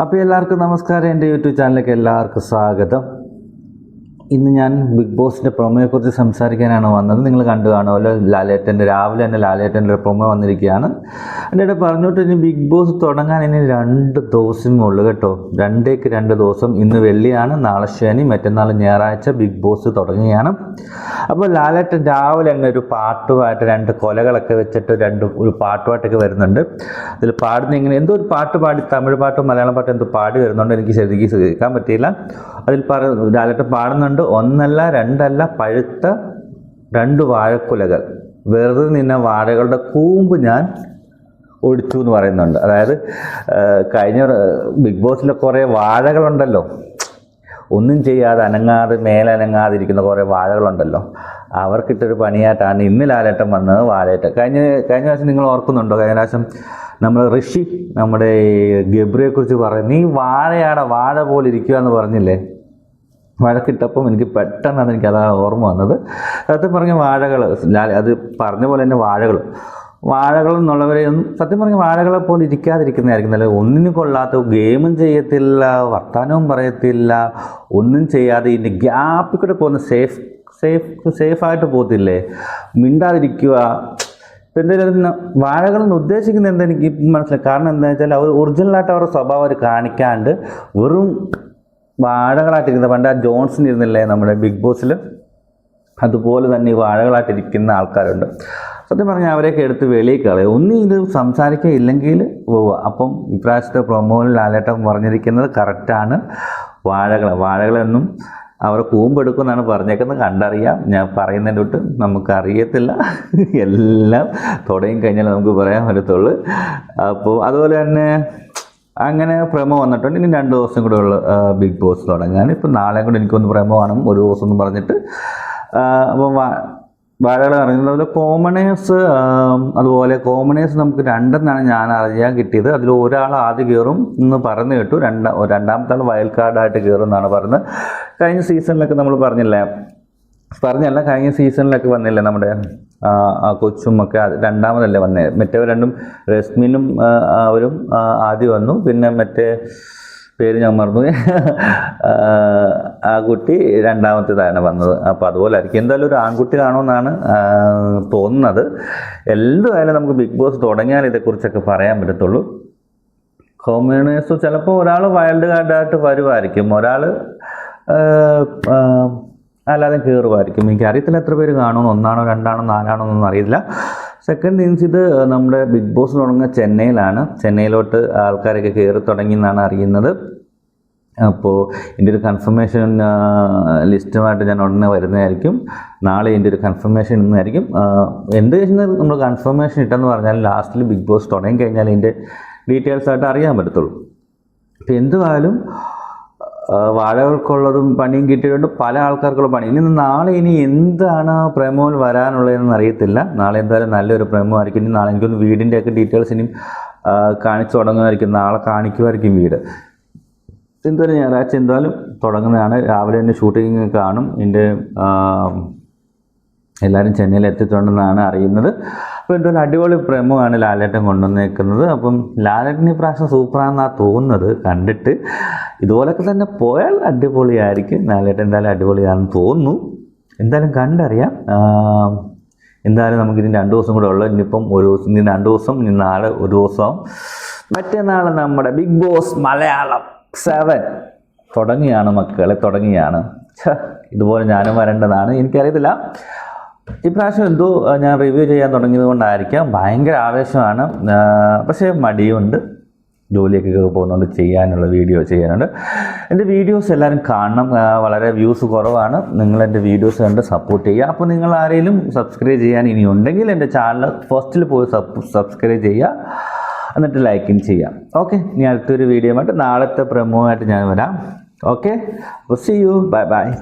അപ്പോൾ എല്ലാവർക്കും നമസ്കാരം. എന്റെ യൂട്യൂബ് ചാനലിലേക്ക് എല്ലാവർക്കും സ്വാഗതം. ഇന്ന് ഞാൻ ബിഗ് ബോസിന്റെ പ്രൊമോയെക്കുറിച്ച് സംസാരിക്കാനാണ് വന്നത്. നിങ്ങൾ കണ്ടു കാണുമല്ലോ ലാലേട്ടന്റെ രാവിലെ തന്നെ ലാലേട്ടന്റെ പ്രൊമോ വന്നിരിക്കുകയാണ്. എന്റെ ഇടയിൽ പറഞ്ഞോട്ട് ഇനി ബിഗ് ബോസ് തുടങ്ങാൻ ഇനി രണ്ട് ദിവസമേ കേട്ടോ. രണ്ടേക്ക് രണ്ട് ദിവസം. ഇന്ന് വെള്ളിയാണ് നാളെ ശനി മറ്റന്നാൾ ഞായറാഴ്ച ബിഗ് ബോസ് തുടങ്ങുകയാണ്. അപ്പോൾ ലാലേട്ടൻ രാവിലെ തന്നെ ഒരു പാട്ടുമായിട്ട് രണ്ട് കൊലകളൊക്കെ വെച്ചിട്ട് രണ്ട് ഒരു പാട്ടുമായിട്ടൊക്കെ വരുന്നുണ്ട്. അതിൽ പാടുന്ന ഇങ്ങനെ എന്തോ ഒരു പാട്ട് പാടി തമിഴ് പാട്ടും മലയാളം പാട്ടും എന്തോ പാടി വരുന്നുണ്ട്. എനിക്ക് ശരിക്കും കേൾക്കാൻ പറ്റിയില്ല. അതിൽ പറ ലാലേട്ടൻ പാടുന്നുണ്ട്. ഒന്നല്ല രണ്ടല്ല പഴുത്ത രണ്ട് വാഴക്കുലകൾ. വെറുതെ നിന്ന വാഴകളുടെ കൂമ്പ് ഞാൻ ഒടിച്ചു എന്ന് പറയുന്നുണ്ട്. അതായത് കഴിഞ്ഞ ബിഗ് ബോസിലെ കുറേ വാഴകളുണ്ടല്ലോ. ഒന്നും ചെയ്യാതെ അനങ്ങാതെ മേലനങ്ങാതിരിക്കുന്ന കുറേ വാഴകളുണ്ടല്ലോ. അവർക്കിട്ടൊരു പണിയായിട്ടാണ് ഇന്ന് ലാലേട്ടൻ വന്നത് വാഴയേറ്റം കഴിഞ്ഞ കഴിഞ്ഞ പ്രാവശ്യം നിങ്ങൾ ഓർക്കുന്നുണ്ടോ? കഴിഞ്ഞ പ്രാവശ്യം നമ്മൾ ഋഷി നമ്മുടെ ഗബ്രിയെക്കുറിച്ച് പറയും നീ വാഴയാടാ വാഴ പോലെ ഇരിക്കുക എന്ന് പറഞ്ഞില്ലേ? വഴക്കിട്ടപ്പം എനിക്ക് പെട്ടെന്നാണ് എനിക്ക് അതാ ഓർമ്മ വന്നത്. സത്യം പറഞ്ഞ വാഴകൾ അത് പറഞ്ഞ പോലെ തന്നെ വാഴകൾ വാഴകൾ എന്നുള്ളവരെ ഒന്നും സത്യം പറഞ്ഞ വാഴകളെ പോലെ ഇരിക്കാതിരിക്കുന്നതായിരിക്കും. നല്ല ഒന്നിനും കൊള്ളാത്ത ഗെയിമും ചെയ്യത്തില്ല വർത്തമാനവും പറയത്തില്ല ഒന്നും ചെയ്യാതെ ഇതിന്റെ ഗ്യാപ്പിൽ കൂടെ പോകുന്ന സേഫ് സേഫ് സേഫായിട്ട് പോകത്തില്ലേ? മിണ്ടാതിരിക്കുക. ഇപ്പം എന്തായാലും വാഴകളെന്ന് ഉദ്ദേശിക്കുന്നത് എന്താ എനിക്ക് മനസ്സിലായി. കാരണം എന്താ വെച്ചാൽ അവർ ഒറിജിനലായിട്ട് അവരുടെ സ്വഭാവം അവർ കാണിക്കാണ്ട് വെറും വാഴകളായിട്ടിരിക്കുന്നത് പണ്ട് ആ ജോൺസൺ ഇരുന്നില്ലേ നമ്മുടെ ബിഗ് ബോസിൽ അതുപോലെ തന്നെ ഈ വാഴകളായിട്ടിരിക്കുന്ന ആൾക്കാരുണ്ട്. സത്യം പറഞ്ഞാൽ അവരെയൊക്കെ എടുത്ത് വെളിയിൽ കളയും. ഒന്നും ഇത് സംസാരിക്കുക ഇല്ലെങ്കിൽ പോവുക അപ്പം ഇപ്രാവശ്യത്തെ പ്രൊമോയിൽ ലാലേട്ടൻ പറഞ്ഞിരിക്കുന്നത് കറക്റ്റാണ് വാഴകൾ വാഴകളെന്നും അവർ കൂമ്പെടുക്കുമെന്നാണ് പറഞ്ഞേക്കുന്നത്. കണ്ടറിയാം. ഞാൻ പറയുന്നതിന്റെ തൊട്ട് നമുക്കറിയത്തില്ല. എല്ലാം തുടങ്ങി കഴിഞ്ഞാൽ നമുക്ക് പറയാൻ പറ്റത്തുള്ളൂ. അപ്പോൾ അതുപോലെ തന്നെ അങ്ങനെ പ്രമോ വന്നിട്ടുണ്ട്. ഇനി രണ്ട് ദിവസം കൂടെ ഉള്ള ബിഗ് ബോസ് തുടങ്ങാൻ. ഇപ്പം നാളെ കൂടെ എനിക്കൊന്ന് പ്രമോ കാണും ഒരു ദിവസം എന്ന് പറഞ്ഞിട്ട്. അപ്പോൾ വാഴകൾ അറിയുന്നത് കോമണേഴ്സ് അതുപോലെ കോമണേഴ്സ് നമുക്ക് രണ്ടെന്നാണ് ഞാൻ അറിയാൻ കിട്ടിയത്. അതിൽ ഒരാൾ ആദ്യം കയറും എന്ന് പറഞ്ഞു കേട്ടു. രണ്ടാ രണ്ടാമത്തെ ആൾ വയൽ കാർഡായിട്ട് കയറും എന്നാണ് പറയുന്നത് കഴിഞ്ഞ സീസണിലൊക്കെ നമ്മൾ പറഞ്ഞില്ലേ? പറഞ്ഞല്ല കഴിഞ്ഞ സീസണിലൊക്കെ വന്നില്ലേ നമ്മുടെ കൊച്ചും ഒക്കെ രണ്ടാമതല്ലേ വന്നേ. മറ്റേ രണ്ടും രശ്മിനും അവരും ആദ്യം വന്നു. പിന്നെ മറ്റേ പേര് ഞാൻ മറന്നു. ആ, കുട്ടി രണ്ടാമത്തേതാണ് വന്നത്. അപ്പോൾ അതുപോലെ ആയിരിക്കും. എന്തായാലും ഒരു ആൺകുട്ടി കാണുമെന്നാണ് തോന്നുന്നത്. എന്തായാലും നമുക്ക് ബിഗ് ബോസ് തുടങ്ങിയാൽ ഇതേക്കുറിച്ചൊക്കെ പറയാൻ പറ്റത്തുള്ളൂ. കോമേണേഴ്സ് ചിലപ്പോൾ ഒരാൾ വൈൽഡ് കാർഡായിട്ട് വരുമായിരിക്കും ഒരാൾ അല്ലാതെ കയറുമായിരിക്കും എനിക്ക് അറിയത്തില്ല എത്ര പേര് കാണുമെന്ന് ഒന്നാണോ രണ്ടാണോ നാലാണോ എന്നൊന്നും അറിയില്ല സെക്കൻഡ് ഇൻസ് ഇത് നമ്മുടെ ബിഗ് ബോസ് തുടങ്ങുന്ന ചെന്നൈയിലാണ്. ചെന്നൈയിലോട്ട് ആൾക്കാരൊക്കെ കയറി തുടങ്ങി എന്നാണ് അറിയുന്നത്. അപ്പോൾ എന്റെ ഒരു കൺഫർമേഷൻ ലിസ്റ്റുമായിട്ട് ഞാൻ ഉടനെ വരുന്നതായിരിക്കും. നാളെ എന്റെ ഒരു കൺഫർമേഷൻ ഇന്നായിരിക്കും എന്ത് കഴിഞ്ഞാൽ നമ്മൾ കൺഫർമേഷൻ ഇട്ടെന്ന് പറഞ്ഞാൽ ലാസ്റ്റിൽ ബിഗ് ബോസ് തുടങ്ങി കഴിഞ്ഞാൽ ഇതിന്റെ ഡീറ്റെയിൽസ് ആയിട്ട് അറിയാൻ പറ്റത്തുള്ളൂ. അപ്പോൾ എന്തുവായാലും വാഴകൾക്കുള്ളതും പണിയും കിട്ടിയിട്ടുണ്ട് പല ആൾക്കാർക്കുള്ള പണി. ഇനി നാളെ ഇനി എന്താണ് പ്രമോയിൽ വരാനുള്ളതെന്ന് അറിയത്തില്ല. നാളെ എന്തായാലും നല്ലൊരു പ്രേമോ ആയിരിക്കും. ഇനി നാളെ എനിക്കൊന്ന് വീടിന്റെ ഒക്കെ ഡീറ്റെയിൽസ് ഇനിയും കാണിച്ചു തുടങ്ങുമായിരിക്കും നാളെ കാണിക്കുമായിരിക്കും വീട്. എന്തായാലും ഞായറാഴ്ച എന്തായാലും തുടങ്ങുന്നതാണ്. രാവിലെ തന്നെ ഷൂട്ടിങ് കാണും. ഇതിന്റെ എല്ലാവരും ചെന്നൈയിൽ എത്തിയിട്ടുണ്ടെന്നാണ് അറിയുന്നത്. അപ്പോൾ എന്തോ അടിപൊളി പ്രേമമാണ് ലാലേട്ടൻ കൊണ്ടുവന്നേക്കുന്നത്? അപ്പം ലാലേട്ടൻ ഈ പ്രാവശ്യം സൂപ്പറാണെന്നാണ് തോന്നുന്നത്. കണ്ടിട്ട് ഇതുപോലൊക്കെ തന്നെ പോയാൽ അടിപൊളിയായിരിക്കും. ലാലേട്ടൻ എന്തായാലും അടിപൊളിയാണെന്ന് തോന്നുന്നു. എന്തായാലും കണ്ടറിയാം. എന്തായാലും നമുക്ക് ഇനി രണ്ട് ദിവസം കൂടെ ഉള്ളു. ഇനിയിപ്പം ഒരു ദിവസം ഇനി രണ്ട് ദിവസം ഇനി നാളെ ഒരു ദിവസം. മറ്റന്നാൾ നമ്മുടെ ബിഗ് ബോസ് മലയാളം സെവൻ തുടങ്ങിയാണ് മക്കളെ തുടങ്ങിയാണ്. ഇതുപോലെ ഞാനും വരേണ്ടതാണ്. എനിക്കറിയത്തില്ല. ഇപ്രാവശ്യം എന്തോ ഞാൻ റിവ്യൂ ചെയ്യാൻ തുടങ്ങിയത് കൊണ്ടായിരിക്കാം. ഭയങ്കര ആവേശമാണ്. പക്ഷേ മടിയുണ്ട്. ജോലിയൊക്കെ പോകുന്നുണ്ട്. ചെയ്യാനുള്ള വീഡിയോ ചെയ്യാനുണ്ട്. എന്റെ വീഡിയോസ് എല്ലാവരും കാണണം. വളരെ വ്യൂസ് കുറവാണ്. നിങ്ങൾ എന്റെ വീഡിയോസ് കണ്ട് സപ്പോർട്ട് ചെയ്യുക. അപ്പോൾ നിങ്ങൾ ആരെങ്കിലും സബ്സ്ക്രൈബ് ചെയ്യാൻ ഇനി ഉണ്ടെങ്കിൽ എന്റെ ചാനൽ ഫസ്റ്റിൽ പോയി സബ് സബ്സ്ക്രൈബ് ചെയ്യുക. എന്നിട്ട് ലൈക്കും ചെയ്യാം ഓക്കെ ഇനി അടുത്തൊരു വീഡിയോ ആയിട്ട് നാളത്തെ പ്രമോ ആയിട്ട് ഞാൻ വരാം. Okay see you bye bye